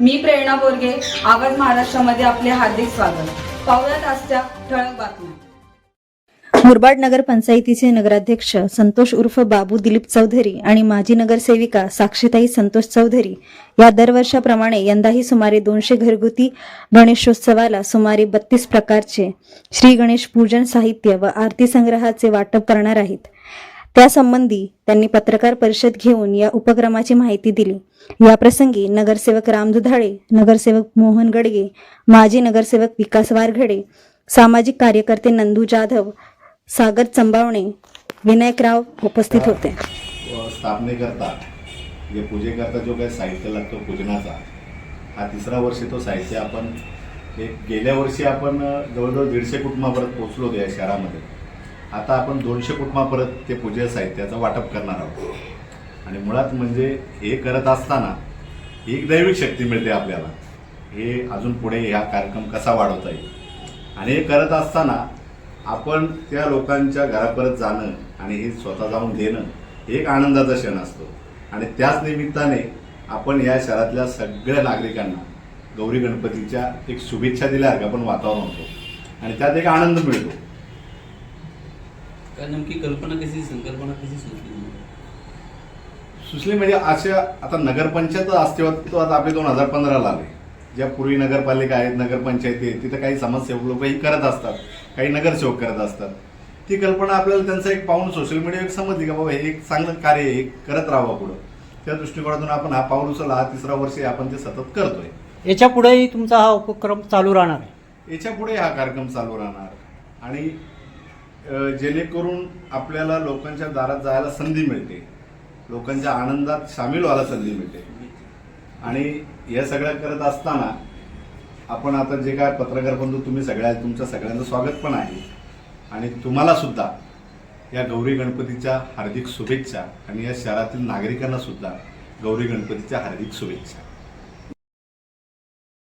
मी प्रेरणा बोरगे आवाज महाराष्ट्रामध्ये आपले हार्दिक स्वागत. पाहुयात आजच्या ठळक बातम्या. मुरबाड नगर पंचायतीचे नगराध्यक्ष संतोष उर्फ बाबू दिलीप चौधरी आणि माजी नगरसेविका साक्षीताई संतोष चौधरी या दरवर्षाप्रमाणे यंदाही सुमारे दोनशे घरगुती गणेशोत्सवाला सुमारे बत्तीस प्रकारचे श्री गणेश पूजन साहित्य व आरती संग्रहाचे वाटप करणार आहेत. त्यासंबंधी त्यांनी पत्रकार परिषद घेऊन या उपक्रमाची माहिती दिली. या प्रसंगी नगरसेवक राम दुधाळे नगरसेवक मोहन गडगे माजी नगरसेवक विकास वारघडे सामाजिक कार्यकर्ते नंदू जाधव सागर चंबावणे विनायकराव उपस्थित होते. स्थापनेकरता जे पूजेकरता जो काही साहित्य लागतो पूजनाचा हा तिसरा वर्ष तो साहित्य आपण एक गेल्या वर्षी आपण जवळजवळ दीडशे कुटुंबापर्यंत पोहोचलो होतो या शहरामध्ये. आता आपण दोनशे कुटुंबापर्यंत ते पूजे साहित्याचं वाटप करणार आहोत. आणि मुळात म्हणजे हे करत असताना एक दैविक शक्ती मिळते आपल्याला. हे अजून पुढे हा कार्यक्रम कसा वाढवता येईल? आणि हे करत असताना आपण त्या लोकांच्या घरापर्यंत जाणं आणि हे स्वतः जाऊन देणं हे एक आनंदाचा क्षण असतो. आणि त्याच निमित्ताने आपण या शहरातल्या सगळ्या नागरिकांना गौरी गणपतीच्या एक शुभेच्छा दिल्यासारखं आपण वातावरण होतो. आणि त्यात एक आनंद मिळतो. काय नेमकी कल्पना कशी संकल्पना कशी सुचली सुचली म्हणजे अशा आता नगरपंचायत अस्तित्वात आपले दोन हजार पंधराला आले. ज्या पूर्वी नगरपालिका आहेत नगरपंचायती आहेत तिथं काही समाजसेवक लोक ही करत असतात काही नगरसेवक करत असतात. ती कल्पना आपल्याला त्यांचं एक पाहून सोशल मीडिया एक समजली का बाबा हे एक चांगलं कार्य आहे हे करत राहावं पुढं. त्या दृष्टिकोनातून आपण हा पाऊल उचलला हा तिसरा वर्ष आपण ते सतत करतोय. याच्या पुढेही तुमचा हा उपक्रम चालू राहणार आहे? याच्यापुढे हा कार्यक्रम चालू राहणार. आणि जेणेकरून आपल्याला लोकांच्या दारात जायला संधी मिळते. लोकांच्या आनंदात सामील व्हायला संधी मिळते. आणि या सगळ्या करत असताना आपण आता जे काय पत्रकार बंधू तुम्ही सगळ्या तुमच्या सगळ्यांचं स्वागत पण आहे. आणि तुम्हाला सुद्धा या गौरी गणपतीच्या हार्दिक शुभेच्छा आणि या शहरातील नागरिकांना सुद्धा गौरी गणपतीच्या हार्दिक शुभेच्छा.